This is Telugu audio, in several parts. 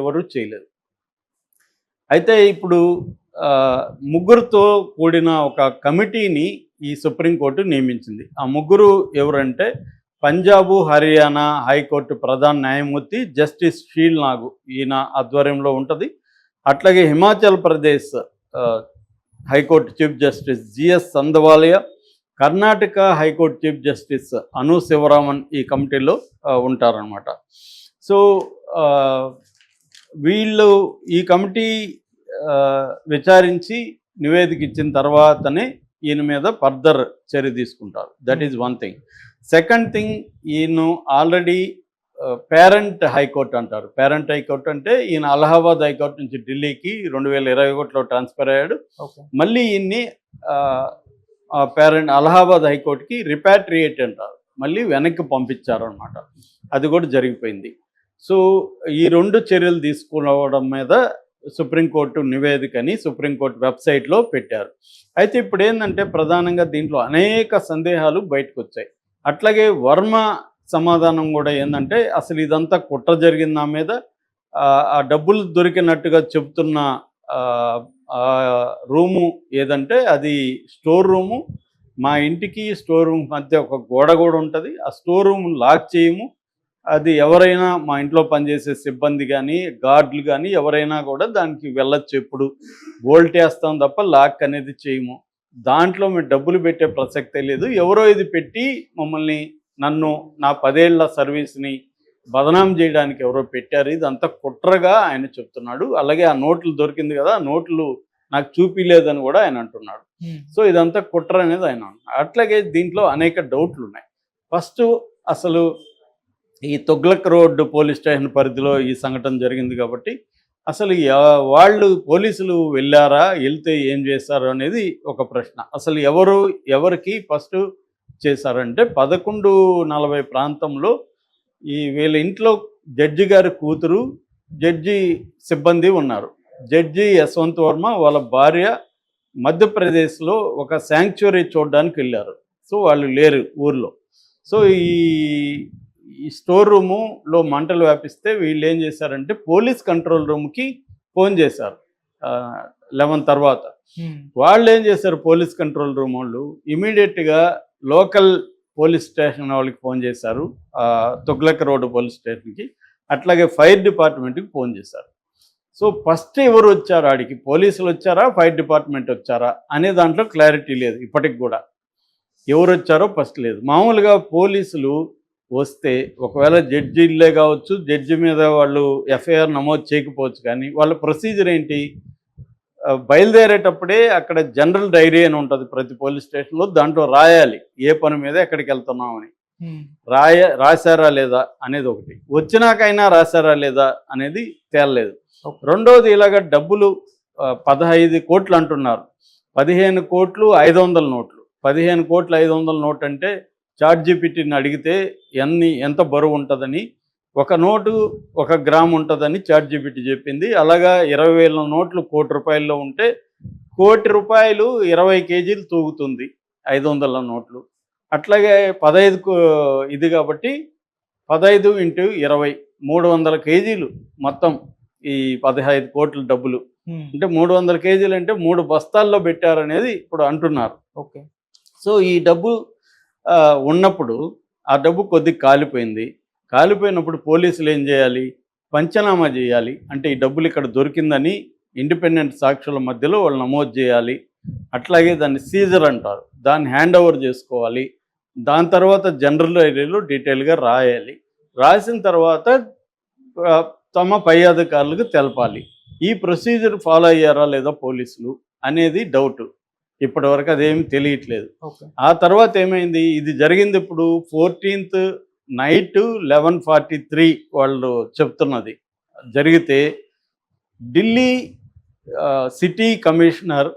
ఎవరు చేయలేదు. అయితే ఇప్పుడు ముగ్గురుతో కూడిన ఒక కమిటీని ఈ సుప్రీంకోర్టు నియమించింది. ఆ ముగ్గురు ఎవరంటే పంజాబు హర్యానా హైకోర్టు ప్రధాన న్యాయమూర్తి జస్టిస్ షీల్ నాగు. ఈయన ఆధ్వర్యంలో ఉంటుంది. అట్లాగే Himachal Pradesh high court chief justice GS Sandhawalia Karnataka high court chief justice Anu Sivaraman ఈ కమిటీలో ఉంటారనమాట ఉంటారన్నమాట. సో వీళ్ళు ఈ కమిటీ విచారించి నివేదిక ఇచ్చిన తర్వాతనే ఈయన మీద ఫర్దర్ చర్య తీసుకుంటారు. That is one thing second thing ఈయన ఆల్రెడీ పేరెంట్ హైకోర్టు అంటారు. పేరెంట్ హైకోర్టు అంటే ఈయన అలహాబాద్ హైకోర్టు నుంచి ఢిల్లీకి రెండు వేల ఇరవై ఒకటిలో ట్రాన్స్ఫర్ అయ్యాడు. మళ్ళీ ఈయన్ని పేరెంట్ అలహాబాద్ హైకోర్టుకి రిపాట్రియేట్ అంటారు. మళ్ళీ వెనక్కి పంపించారనమాట అది కూడా జరిగిపోయింది. సో ఈ రెండు చర్యలు తీసుకోవడం మీద సుప్రీంకోర్టు నివేదికని సుప్రీంకోర్టు వెబ్సైట్లో పెట్టారు. అయితే ఇప్పుడు ఏంటంటే ప్రధానంగా దీంట్లో అనేక సందేహాలు బయటకు వచ్చాయి అట్లాగే వర్మ సమాధానం కూడా ఏంటంటే అసలు ఇదంతా కుట్ర జరిగింది నా మీద ఆ, డబ్బులు దొరికినట్టుగా చెప్తున్న రూము ఏదంటే అది స్టోర్ రూము. మా ఇంటికి స్టోర్ రూమ్ మధ్య ఒక గోడ కూడా ఉంటుంది. ఆ స్టోర్ రూమ్ లాక్ చేయము. అది ఎవరైనా మా ఇంట్లో పనిచేసే సిబ్బంది కానీ గార్డులు కానీ ఎవరైనా కూడా దానికి వెళ్ళొచ్చు ఎప్పుడు. బోల్ట్ వేస్తాం తప్ప లాక్ అనేది చేయము. దాంట్లో మేము డబ్బులు పెట్టే ప్రసక్తే లేదు. ఎవరో ఇది పెట్టి మమ్మల్ని నన్ను నా పదేళ్ళ సర్వీస్ని బదనాం చేయడానికి ఎవరో పెట్టారు. ఇదంతా కుట్రగా ఆయన చెప్తున్నాడు. అలాగే ఆ నోట్లు దొరికింది కదా ఆ నోట్లు నాకు చూపిలేదని కూడా ఆయన అంటున్నాడు. సో ఇదంతా కుట్ర అనేది ఆయన. అట్లాగే దీంట్లో అనేక డౌట్లు ఉన్నాయి ఫస్ట్ అసలు ఈ తొగ్లక్ రోడ్డు పోలీస్ స్టేషన్ పరిధిలో ఈ సంఘటన జరిగింది కాబట్టి అసలు వాళ్ళు పోలీసులు వెళ్ళారా వెళ్తే ఏం చేశారు అనేది ఒక ప్రశ్న. అసలు ఎవరు ఎవరికి ఫస్ట్ చేశారంటే పదకొండు నలభై ప్రాంతంలో ఈ వీళ్ళ ఇంట్లో జడ్జి గారి కూతురు జడ్జి సిబ్బంది ఉన్నారు. జడ్జి యశ్వంత్ వర్మ వాళ్ళ భార్య మధ్యప్రదేశ్లో ఒక శాంక్చురీ చూడడానికి వెళ్ళారు. సో వాళ్ళు లేరు ఊర్లో. సో ఈ ఈ స్టోర్ రూములో మంటలు వ్యాపిస్తే వీళ్ళు ఏం చేశారంటే పోలీస్ కంట్రోల్ రూమ్కి ఫోన్ చేశారు లెవెన్ తర్వాత. వాళ్ళు ఏం చేశారు పోలీస్ కంట్రోల్ రూమ్ వాళ్ళు? ఇమీడియట్గా లోకల్ పోలీస్ స్టేషన్ వాళ్ళకి ఫోన్ చేశారు తుగ్లక్ రోడ్ పోలీస్ స్టేషన్కి. అట్లాగే ఫైర్ డిపార్ట్మెంట్కి ఫోన్ చేశారు. సో ఫస్ట్ ఎవరు వచ్చారు ఆడికి? పోలీసులు వచ్చారా? ఫైర్ డిపార్ట్మెంట్ వచ్చారా? అనే దాంట్లో క్లారిటీ లేదు ఇప్పటికి కూడా. ఎవరు వచ్చారో ఫస్ట్ లేదు. మామూలుగా పోలీసులు వస్తే ఒకవేళ జడ్జిలే కావచ్చు జడ్జి మీద వాళ్ళు ఎఫ్ఐఆర్ నమోదు చేయకపోవచ్చు కానీ వాళ్ళ ప్రొసీజర్ ఏంటి? బయలుదేరేటప్పుడే అక్కడ జనరల్ డైరీ అని ఉంటుంది ప్రతి పోలీస్ స్టేషన్లో దాంట్లో రాయాలి ఏ పని మీద ఎక్కడికి వెళ్తున్నామని రాయ రాశారా లేదా అనేది ఒకటి. వచ్చినాకైనా రాశారా లేదా అనేది తేలలేదు. రెండోది ఇలాగ డబ్బులు పదహైదు కోట్లు అంటున్నారు. పదిహేను కోట్లు ఐదు వందల నోట్లు. పదిహేను కోట్లు ఐదు వందల నోట్ అంటే చార్ట్ జీపీటీని అడిగితే ఎన్ని ఎంత బరువు ఉంటుందని ఒక నోటు ఒక గ్రామ్ ఉంటుందని చార్ట్ జీపీటీ చెప్పింది. అలాగా ఇరవై వేల నోట్లు కోటి రూపాయల్లో ఉంటే కోటి రూపాయలు ఇరవై కేజీలు తూగుతుంది ఐదు వందల నోట్లు. అట్లాగే పదహైదు ఇది కాబట్టి పదహైదు ఇంటూ ఇరవై మూడు వందల కేజీలు మొత్తం ఈ పదహైదు కోట్ల డబ్బులు. అంటే మూడు వందల కేజీలు అంటే మూడు బస్తాల్లో పెట్టారనేది ఇప్పుడు అంటున్నారు. ఓకే. సో ఈ డబ్బు ఉన్నప్పుడు ఆ డబ్బు కొద్దిగా కాలిపోయింది. కాలిపోయినప్పుడు పోలీసులు ఏం చేయాలి? పంచనామా చేయాలి. అంటే ఈ డబ్బులు ఇక్కడ దొరికిందని ఇండిపెండెంట్ సాక్షుల మధ్యలో వాళ్ళు నమోదు చేయాలి. అట్లాగే దాన్ని సీజర్ అంటారు. దాన్ని హ్యాండ్ ఓవర్ చేసుకోవాలి. దాని తర్వాత జనరల్ ఏరియాలో డీటెయిల్గా రాయాలి. రాసిన తర్వాత తమ పై అధికారులకు తెలపాలి. ఈ ప్రొసీజర్ ఫాలో అయ్యారా లేదా పోలీసులు అనేది డౌట్. ఇప్పటివరకు అదేమి తెలియట్లేదు. ఆ తర్వాత ఏమైంది? ఇది జరిగింది ఇప్పుడు fourteenth night eleven forty three వాళ్ళు చెప్తున్నది. జరిగితే Delhi city commissioner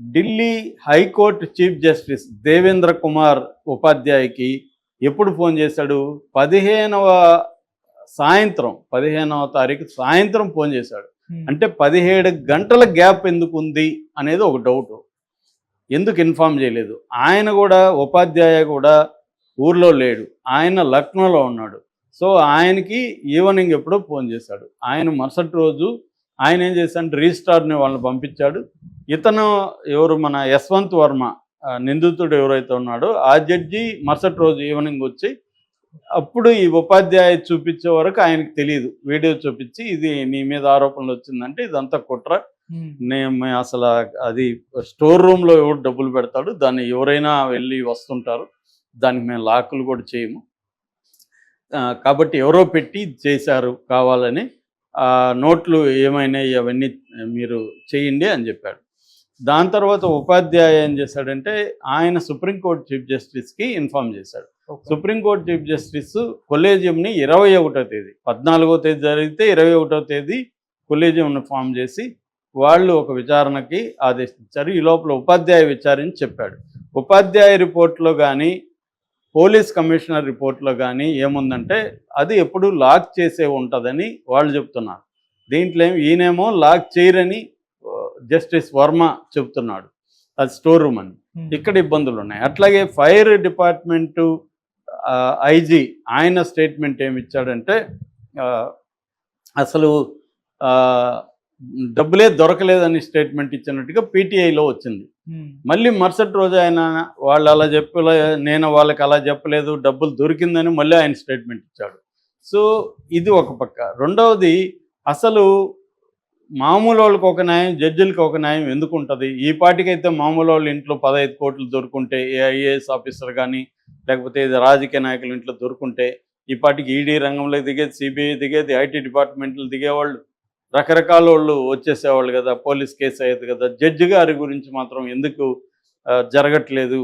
Delhi high court chief justice Devendra Kumar ఉపాధ్యాయకి ఎప్పుడు ఫోన్ చేశాడు? పదిహేనవ సాయంత్రం పదిహేనవ తారీఖు సాయంత్రం ఫోన్ చేశాడు. అంటే పదిహేడు గంటల గ్యాప్ ఎందుకు ఉంది అనేది ఒక డౌట్. ఎందుకు ఇన్ఫామ్ చేయలేదు? ఆయన కూడా ఉపాధ్యాయ కూడా ఊర్లో లేడు. ఆయన లక్నోలో ఉన్నాడు. సో ఆయనకి ఈవినింగ్ ఎప్పుడో ఫోన్ చేశాడు. ఆయన మరుసటి రోజు ఆయన ఏం చేశాడు? రీస్టార్ని వాళ్ళని పంపించాడు. ఇతను ఎవరు? మన యశ్వంత్ వర్మ నిందితుడు ఎవరైతే ఉన్నాడో ఆ జడ్జి మరుసటి రోజు ఈవినింగ్ వచ్చి అప్పుడు ఈ ఉపాధ్యాయ చూపించే వరకు ఆయనకు తెలియదు వీడియో చూపించి ఇది నీ మీద ఆరోపణలు వచ్చిందంటే ఇదంతా కుట్ర. నేను అసలు అది స్టోర్ రూమ్లో ఎవరు డబ్బులు పెడతాడు దాన్ని ఎవరైనా వెళ్ళి వస్తుంటారు. దానికి మేము లాకులు కూడా చేయము. కాబట్టి ఎవరో పెట్టి చేశారు కావాలని ఆ నోట్లు ఏమైనాయి అవన్నీ మీరు చేయండి అని చెప్పాడు. దాని తర్వాత ఉపాధ్యాయ ఏం చేశాడంటే ఆయన సుప్రీంకోర్టు చీఫ్ జస్టిస్కి ఇన్ఫామ్ చేశాడు. సుప్రీంకోర్టు చీఫ్ జస్టిస్ కొలేజియంని ఇరవై ఒకటో తేదీ పద్నాలుగో తేదీ జరిగితే ఇరవై ఒకటో తేదీ కొలేజియంను ఫామ్ చేసి వాళ్ళు ఒక విచారణకి ఆదేశించారు. ఈ లోపల ఉపాధ్యాయ విచారించి చెప్పాడు. ఉపాధ్యాయ రిపోర్ట్లో కానీ పోలీస్ కమిషనర్ రిపోర్ట్లో కానీ ఏముందంటే అది ఎప్పుడు లాక్ చేసే ఉంటుందని వాళ్ళు చెప్తున్నారు. దీంట్లో ఈయనేమో లాక్ చేయరని జస్టిస్ వర్మ చెప్తున్నాడు. అది స్టోర్ రూమ్ అని. ఇక్కడ ఇబ్బందులు ఉన్నాయి అట్లాగే ఫైర్ డిపార్ట్మెంటు ఐజీ ఆయన స్టేట్మెంట్ ఏమి ఇచ్చాడంటే అసలు డబ్బులే దొరకలేదని స్టేట్మెంట్ ఇచ్చినట్టుగా పీటీఐలో వచ్చింది. మళ్ళీ మరుసటి రోజు ఆయన వాళ్ళు అలా చెప్పలే నేను వాళ్ళకి అలా చెప్పలేదు డబ్బులు దొరికిందని మళ్ళీ ఆయన స్టేట్మెంట్ ఇచ్చాడు. సో ఇది ఒక పక్క. రెండవది అసలు మామూలు వాళ్ళకి ఒక న్యాయం జడ్జిలకి ఒక న్యాయం ఎందుకు ఉంటుంది? ఈ పాటికైతే మామూలు వాళ్ళ ఇంట్లో పదహైదు కోట్లు దొరుకుంటే ఏ ఐఏఎస్ ఆఫీసర్ కానీ లేకపోతే ఇది రాజకీయ నాయకుల ఇంట్లో దొరుకుంటే ఈ పాటికి ఈడీ రంగంలో దిగేది సిబిఐ దిగేది ఐటీ డిపార్ట్మెంట్లు దిగేవాళ్ళు రకరకాల వాళ్ళు వచ్చేసేవాళ్ళు కదా పోలీస్ కేసు అయ్యేది కదా. జడ్జి గారి గురించి మాత్రం ఎందుకు జరగట్లేదు?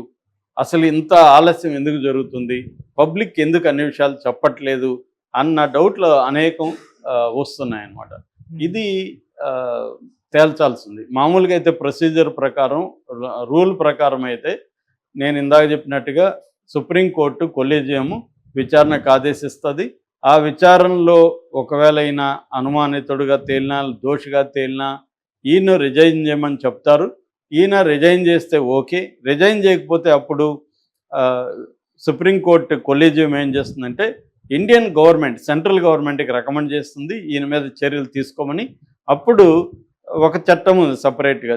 అసలు ఇంత ఆలస్యం ఎందుకు జరుగుతుంది? పబ్లిక్ ఎందుకు అన్ని విషయాలు చెప్పట్లేదు? అన్న డౌట్లు అనేకం వస్తున్నాయన్నమాట. ఇది తేల్చాల్సింది. మామూలుగా అయితే ప్రొసీజర్ ప్రకారం రూల్ ప్రకారం అయితే నేను ఇందాక చెప్పినట్టుగా సుప్రీంకోర్టు కొలేజియము విచారణకు ఆదేశిస్తుంది. ఆ విచారణలో ఒకవేళ ఈయన అనుమానితుడుగా తేలినా దోషిగా తేలినా ఈయన రిజైన్ చేయమని చెప్తారు. ఈయన రిజైన్ చేస్తే ఓకే. రిజైన్ చేయకపోతే అప్పుడు సుప్రీంకోర్టు కొలీజియం ఏం చేస్తుందంటే ఇండియన్ గవర్నమెంట్ సెంట్రల్ గవర్నమెంట్కి రికమెండ్ చేస్తుంది ఈయన మీద చర్యలు తీసుకోమని. అప్పుడు ఒక చట్టం ఉంది సపరేట్గా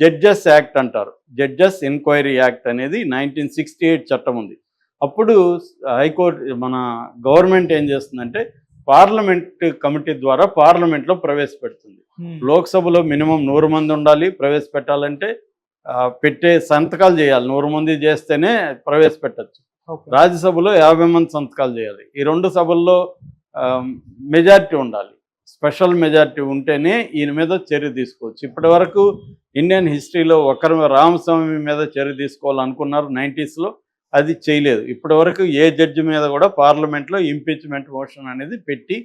జడ్జెస్ యాక్ట్ అంటారు. జడ్జెస్ ఎంక్వైరీ యాక్ట్ అనేది నైన్టీన్ సిక్స్టీ ఎయిట్ చట్టం ఉంది. అప్పుడు హైకోర్టు మన గవర్నమెంట్ ఏం చేస్తుందంటే పార్లమెంట్ కమిటీ ద్వారా పార్లమెంట్లో ప్రవేశపెడుతుంది. లోక్సభలో మినిమం నూరు మంది ఉండాలి ప్రవేశపెట్టాలంటే పెట్టే సంతకాలు చేయాలి. నూరు మంది చేస్తేనే ప్రవేశపెట్టచ్చు. రాజ్యసభలో యాభై మంది సంతకాలు చేయాలి. ఈ రెండు సభల్లో మెజారిటీ ఉండాలి. స్పెషల్ మెజారిటీ ఉంటేనే ఈయన మీద చర్య తీసుకోవచ్చు. ఇప్పటి వరకు ఇండియన్ హిస్టరీలో ఒకరి రామస్వామి మీద చర్య తీసుకోవాలనుకున్నారు నైంటీస్లో. అది చేయలేదు. ఇప్పటివరకు ఏ జడ్జి మీద కూడా పార్లమెంట్లో ఇంపీచ్మెంట్ మోషన్ అనేది పెట్టి